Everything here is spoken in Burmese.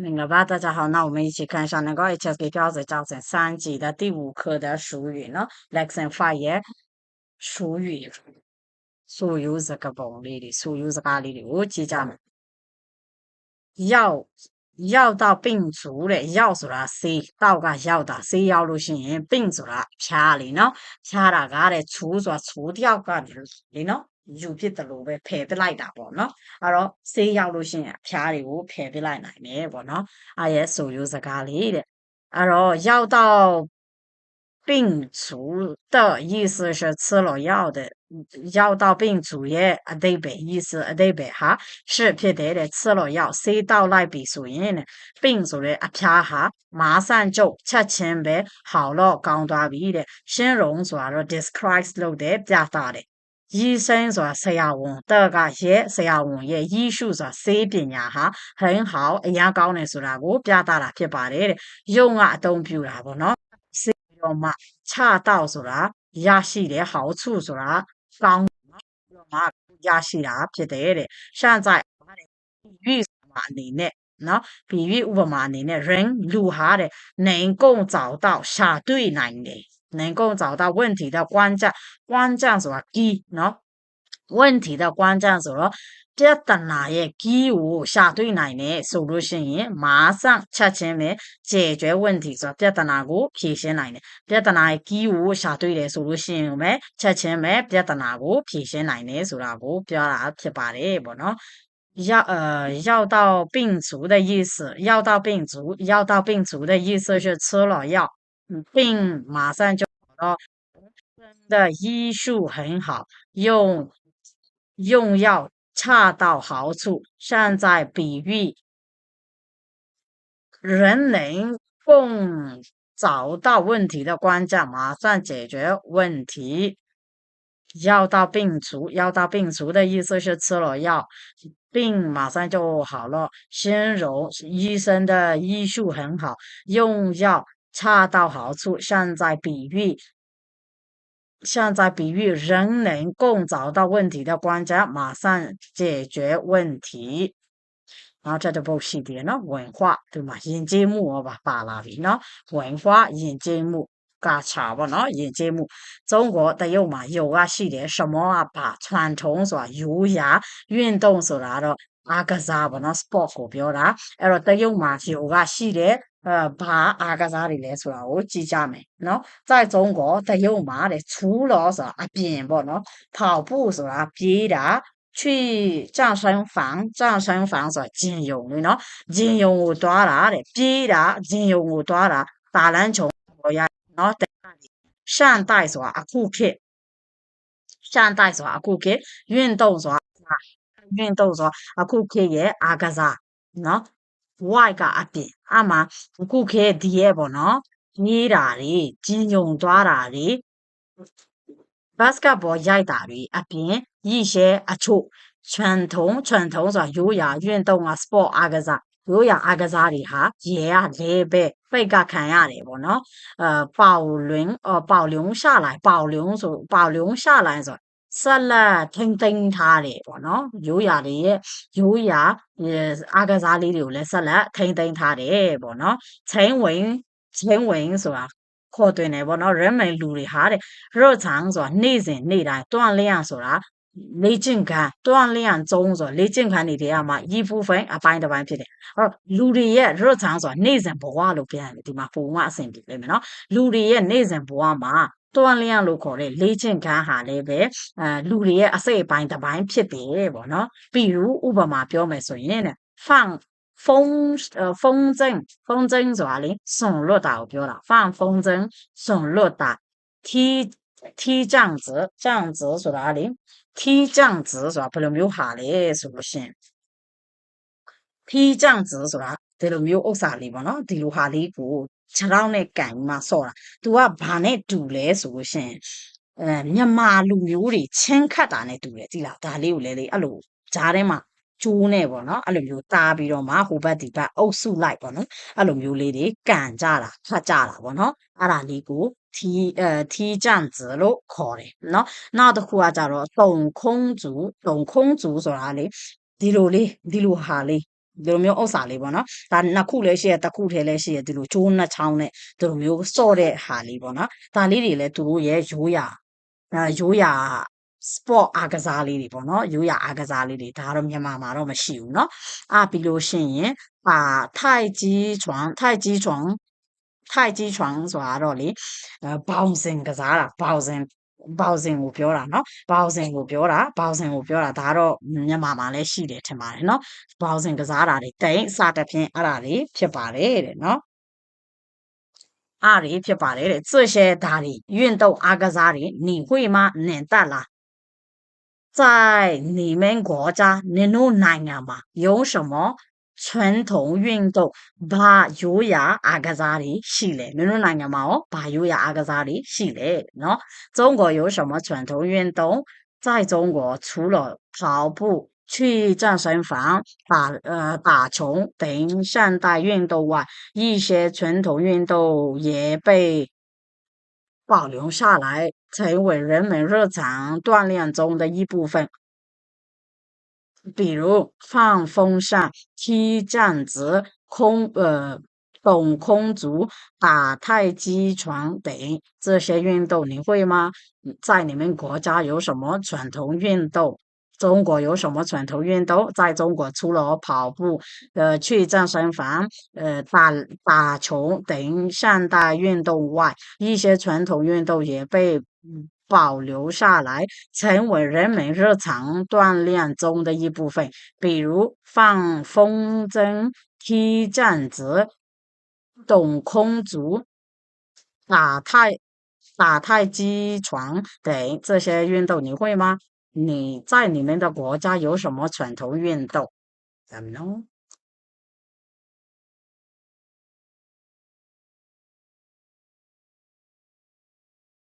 明了吧？大家好，那我们一起看一下那个 HSK 标准教程三级的第五课的俗语呢，Lesson Five，俗语，俗语这个本里的，俗语这个里的，我记着没？要要到病除了，要足了 C？到个要的 C 要路线病足了，偏里呢？偏了个的，除着除掉个的里呢？ ယူဖြစ်တယ်လို့ပဲဖယ်ပစ်လိုက်တာပေါ့နော်အဲ့တော့ဆေးရောက်လို့ရှိရင်အဖျားတွေကိုဖယ်ပစ်လိုက်နိုင်တယ်ပေါ့နော်အဲ့ရဲ့ဆိုရိုးစကားလေးတဲ့အဲ့တော့ရောက်တော့病除的意思是吃了药的，药到病除ရဲ့အတိတ်ပဲ意思အတိတ်ပဲဟာ是ဖြစ်တယ်တဲ့吃了药ဆေးတောက်လိုက်ပြီဆိုရင်တဲ့病ဆိုတဲ့အဖျားဟာ马上就ချက်ချင်းပဲ好了ကောင်းသွားပြီတဲ့ရှင်းရုံဆိုတာတော့ describe လုပ်တဲ့ပြတာ တဲ့医生ဆိုတာဆရာဝန်တကရဲ့ဆရာဝန်ရဲ့医术ဆိုတာဆေးပညာဟာ很好အရာကောင်းတယ်ဆိုတာကိုပြတာတာဖြစ်ပါတယ်တဲ့ယုံကအသုံးပြုတာပေါ့နော်ဆေးတော့မှချတော့ဆိုတာရရှိတဲ့好处ဆိုတာကောင်းနော်ပြီးတော့မှရရှိတာဖြစ်တယ်တဲ့现在比喻မှာအနေနဲ့နော်比喻ဥပမာအနေနဲ့ ring လူဟာတဲ့能够找到ရှာတွေ့နိုင်တယ် 能够找到问题的关键关键什么一呢问题的关键是什么别等哪一给我下对奶奶输入信息马上吃钱没解决问题说不要等哪个撇下奶奶不要等哪一给我下对的输入信用没吃钱没不要等哪个撇下奶奶是哪个不要贴吧的不喏药呃药到病除的意思药到病除药到病除的意思是吃了药病马上就好了。真的医术很好，用用药恰到好处。现在比喻人能共找到问题的关键，马上解决问题。药到病除，药到病除的意思是吃了药，病马上就好了。形容医生的医术很好，用药恰到好处。现在比喻，现在比喻人能够找到问题的关键，马上解决问题。然后这就不细节了，文化对吗？演节目吧，芭拉维呢？文化演节目，噶差不多眼节目。中国都有嘛，有啊系列什么啊，把传统说优雅运动所达了，阿个啥不能是爆火表达，然后，都有嘛有啊系列。呃，把阿个啥的来说啊，我记下没？喏，在中国它有嘛的？除了是啊边不喏，跑步是啊边的，去健身房健身房是禁用的喏，禁用我多啦的，边的禁用我多啦，打篮球我也喏在那里，善待说啊顾客，善待说啊顾客，运动说啊运动说啊顾客也阿个啥喏。စားနော် white ကအပြင်အမှအခုခေတ်ဒီရဲ့ပေါ့နော်ကြီးတာတွေဂျင်ယုံသွားတာတွေဘတ်စကတ်ဘောရိုက်တာတွေအပြင်ရည်ရှဲအချို့传统传统ဆိုတာရိုးရာ运动啊 sport အားကစားရိုးရာအားကစားတွေဟာရေကလဲပဲပိတ်ကခံရတယ်ပေါ့နော်အဲပေါလွင်အော်ပေါလုံ下来ပေါလုံဆိုပေါလုံ下来ဆို ဆက်လက်ထိမ့်သိမ့်ထားတယ်ပေါ့နော်ရိုးရာတွေရဲ့ရိုးရာအားကစားလေးတွေကိုလည်းဆက်လက်ထိမ့်သိမ့်ထားတယ်ပေါ့နော်ချင်းဝင်ချင်းဝင်ဆိုတာခေါ်တွင်တယ်ပေါ့နော်ရမန်လူတွေဟာတဲ့ရော့ချန်ဆိုတာနေ့စဉ်နေ့တိုင်းတွန့်လျန့်ဆိုတာလေ့ကျင့်ခန်းတွန့်လျန့်ကျုံဆိုလေ့ကျင့်ခန်းတွေထဲမှာဤဖူဖိုင်အပိုင်းတစ်ပိုင်းဖြစ်တယ်အဲ့တော့လူတွေရဲ့ရော့ချန်ဆိုတာနေ့စဉ်ဘဝလို့ပြန်တယ်ဒီမှာပုံမှန်အဆင်ပြေလိမ့်မယ်နော်လူတွေရဲ့နေ့စဉ်ဘဝမှာ တွန့်လျန့်လို့ခေါ်တဲ့လေ့ကျင့်ခန်းဟာလည်းပဲအဲလူတွေရဲ့အစိတ်အပိုင်းတစ်ပိုင်းဖြစ်တယ်ပေါ့နော်ပြီး如ဥပမာပြောမယ်ဆိုရင်တဲ့放风呃风筝风筝ဆိုတာလေစွန်လွတ်တာကိုပြောတာ放风筝စွန်လွတ်တာ踢踢这样子这样子ဆိုတာလေ踢这样子ဆိုတာဘယ်လိုမျိုးဟာလဲဆိုလို့ရှင်踢这样子ဆိုတာဒီလိုမျိုးဥစ္စာလေးပေါ့နော်ဒီလိုဟာလေးကို ခြေထောက်နဲ့ကန်ပြီးမှဆော့တာ။ तू ကဘာနဲ့တူလဲဆိုလို့ရှင်အဲမြန်မာလူမျိုးတွေချင်းခတ်တာနဲ့တူတယ်ကြည်လားဒါလေးကိုလည်းလေအဲ့လိုကြားထဲမှာကျိုးနဲ့ပေါ့နော်အဲ့လိုမျိုးတားပြီးတော့မှဟိုဘက်ဒီဘက်အုပ်စုလိုက်ပေါ့နော်အဲ့လိုမျိုးလေးတွေကန်ကြတာခတ်ကြတာပေါ့နော်အဲ့ဒါလေးကိုทีเอ่อทีจั่นจืလို့ခေါ်တယ်เนาะနောက်တစ်ခုကကြတော့တုံခုံးစုတုံခုံးစုဆိုတာလေဒီလိုလေးဒီလိုဟာလေး ဒီလိုမျိုးဥစ္စာလေးပေါ့နော်ဒါနှစ်ခုလည်းရှိရတစ်ခုထဲလည်းရှိရဒီလိုကျိုးနှစ်ချောင်းနဲ့ဒီလိုမျိုးစော့တဲ့ဟာလေးပေါ့နော်ဒါလေးတွေလည်းသူတို့ရဲ့ရိုးရာအဲရိုးရာ sport အားကစားလေးတွေပေါ့နော်ရိုးရာအားကစားလေးတွေဒါကတော့မြန်မာမှာတော့မရှိဘူးเนาะအာပြီးလို့ရှိရင်ပါထိုက်ကြီးချွမ်ထိုက်ကြီးချွမ်ထိုက်ကြီးချွမ်ဆိုတာတော့လေအဲဘောင်စင်ကစားတာဘောင်စင် ဘောင်စင်ကိုပြောတာเนาะဘောင်စင်ကိုပြောတာဘောင်စင်ကိုပြောတာဒါတော့မြန်မာမှာလည်းရှိတယ်ထင်ပါတယ်เนาะဘောင်စင်ကစားတာတွေတိတ်စတဲ့ဖြင့်အဲ့ဒါတွေဖြစ်ပါတယ်တဲ့เนาะအားတွေဖြစ်ပါတယ်တဲ့这些ဒါတွေ运动အားကစားတွေ你会吗能得လား在你们国家、你တို့နိုင်ငံမှာ有什么 传统运动ဘာရိုးရာအားကစားတွေရှိလဲနင်တို့နိုင်ငံမှာရောဘာရိုးရာအားကစားတွေရှိလဲเนาะ中国有什么传统运动在中国除了跑步去健身房打呃打球等现代运动外一些传统运动也被保留下来，成为人们日常锻炼中的一部分。 比如放风扇、踢毽子、空呃抖空竹、打太极拳等这些运动，你会吗？在你们国家有什么传统运动？中国有什么传统运动？在中国除了跑步、呃去健身房、呃打打球等现代运动外，一些传统运动也被保留下来，成为人们日常锻炼中的一部分。比如放风筝、踢毽子、抖空竹、打太打太极拳等这些运动，你会吗？你在你们的国家有什么传统运动？怎么弄。